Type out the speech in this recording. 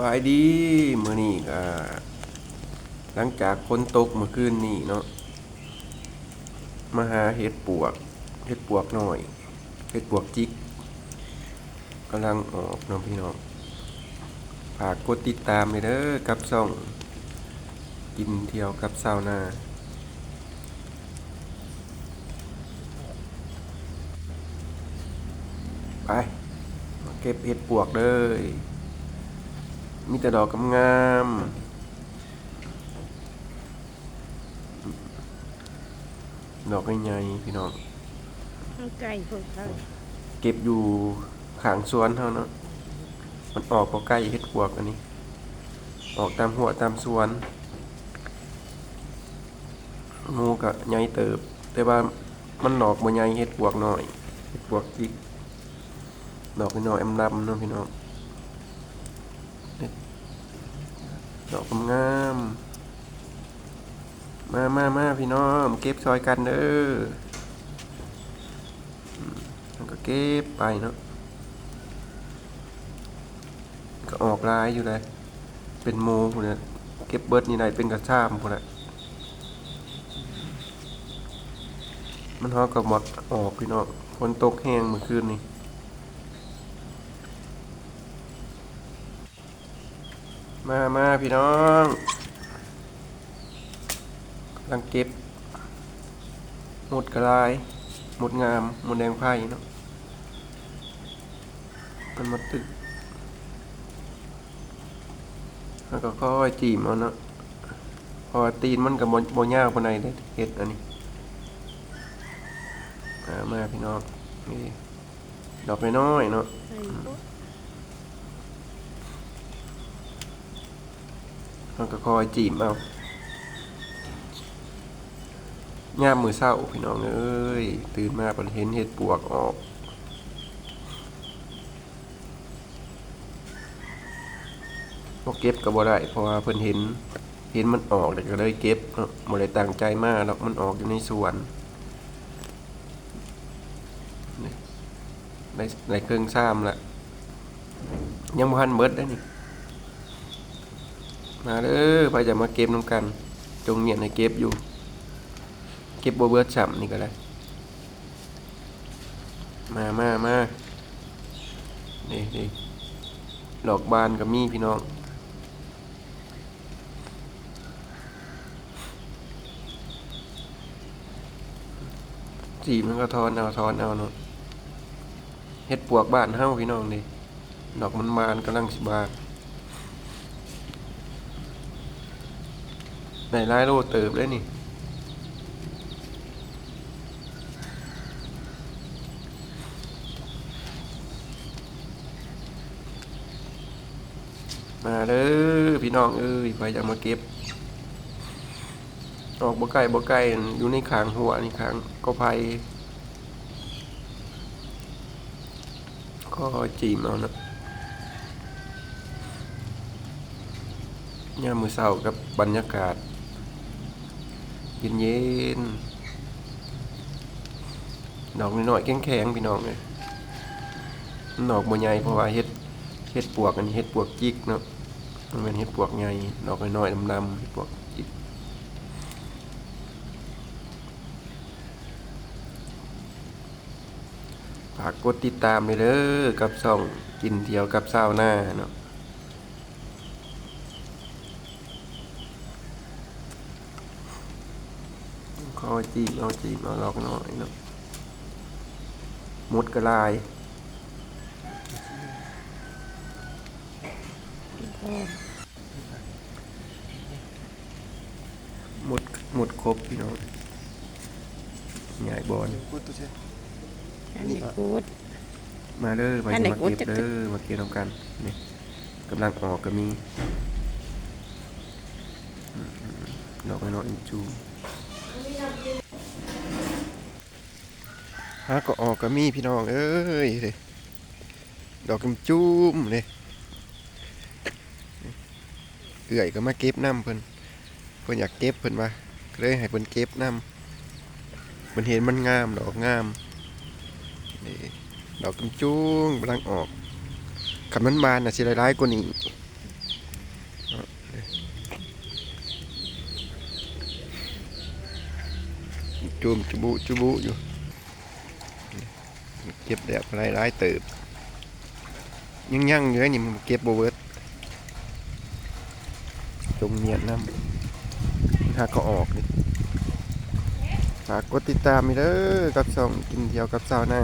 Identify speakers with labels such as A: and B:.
A: บายดีมื้อนี้ก็หลังจากฝนตกเมื่อคืนนี้เนาะมาหาเห็ดปวกเห็ดปวกหน่อยเห็ดปวกจิกกำลังออกเนาะพี่น้องฝากกดติดตามเลยเด้อกับซ่อง กินเที่ยวกับซาวนาไป มาเก็บเห็ดปวกเลย มีแต่ดอกงามๆดอกใหญ่ๆพี่น้อง
B: เอาไก่พวกเขา
A: เก็บอยู่ขางสวนเท่าเนาะมันออกก็ใกล้เห็ดปวกอันนี้ ออกตามหัวตามสวนงูก็ใหญ่เติบ แต่ว่ามันดอกบ่ใหญ่เห็ดปวกน้อยเห็ดปวกจิกดอกน้อยๆอำลำเนาะพี่น้องนี่ ดอกงามมามามาพี่น้องเก็บซอยกันเด้ออืมแล้วก็เก็บไปเนาะก็ออกลายอยู่เลย เป็นโมพุ่นน่ะเก็บเบิร์ดนี่ได้เป็นกระชามพุ่นน่ะมันฮอกกับหมดออกพี่น้องฝนตกแห้งเมื่อคืนนี้ มามาพี่น้องกำลังเก็บ หมดกระลาย หมดงาม หมดแดงไผ่เนาะมันมาตึกแล้วก็ค่อยจีมเอาเนาะพอตีนมันกับโบย่าวปานใดได้เห็ดอันนี้มามาพี่น้องนี่ดอกน้อยเนาะ
B: ใส่พวก
A: มันก็คอยจีบเอาย่ามมือเศร้าพี่น้องเอ้ย ตื่นมาปันเห็นเห็ดปวกออกพวกเก็บก็บ่ได้เพราะว่าเพิ่นเห็น เห็นมันออกเลยก็เลยเก็บเนาะบ่ได้ตั้งใจมากหรอกมันออกอยู่ในสวนนี่ได้ได้เครื่องซ้ำละยังบ่ทันเบิดได้นี่ มาเด้อไปจะมาเก็บน้ำกัน จงเงียนให้เก็บอยู่ เก็บบัวเบิร์ดฉ่ำนี่ก็ได้มามามานี่นี่ดอกบานกับมีพี่น้องจีบมันก็ทอนเอาทอนเอาเนาะเฮ็ดปวกบ้านเฮ้าพี่น้องดิดอกมันบานกำลังสิบาน ในไล่โลเติบเลยนี่มาเด้อพี่น้องเอ้ยไปจะมาเก็บ ออกบ่ไก่บ่ไก่อยู่ในขางหัวนี่ขางก็ไผ่ก็จีมเอานะยามมือเศร้ากับบรรยากาศ เย็นเย็นๆดอกน้อยๆแข็งๆพี่น้องเลยดอกบัวใหญ่เพราะว่าเฮ็ดเฮ็ดปวกอันนี้เฮ็ดปวกจิกเนาะมันเป็นเฮ็ดปวกใหญ่ดอกน้อยๆดำๆเฮ็ดปวกจิกฝากกดติดตามเลยเด้อกับช่องกินเที่ยวกับซาหน้าเนาะ คอยจีบเอาจีบเอาลอกหน่อยเนาะมดกระลาย
B: พ่อ
A: หมดหมดครบพี่น้องใหญ่บอล
B: อันนี้กูด
A: มาเด้อมา
B: อันไหน
A: มา
B: กู
A: เก็บ
B: จะ
A: เด้อมาเก็บทำกันนี่กำลังออกก็มีอืมๆดอกน้อยๆจู ฮะก็ออกก็มีพี่น้อง เอ้ยเด้ดอกกำจุ้มเลยเอื่อยก็มาเก็บน้ำเพิ่นเพิ่นอยากเก็บเพิ่นว่าเลยให้เพิ่นเก็บน้ำเพิ่นเห็นมันงามดอกงามนี่ดอกกำจุ้งกำลังออกขันมันบานน่ะสิหลายๆกว่านี้ จุมจุบุจุบุอยู่เก็บแบบหลายๆเติบยังยังๆอยู่นี่มันเก็บโบเวิร์ดจงเนียนน้ำหากก็ออกนี่ฝากกดติดตามไปเด้อกับช่องกินเที่ยวกับสาวหน้า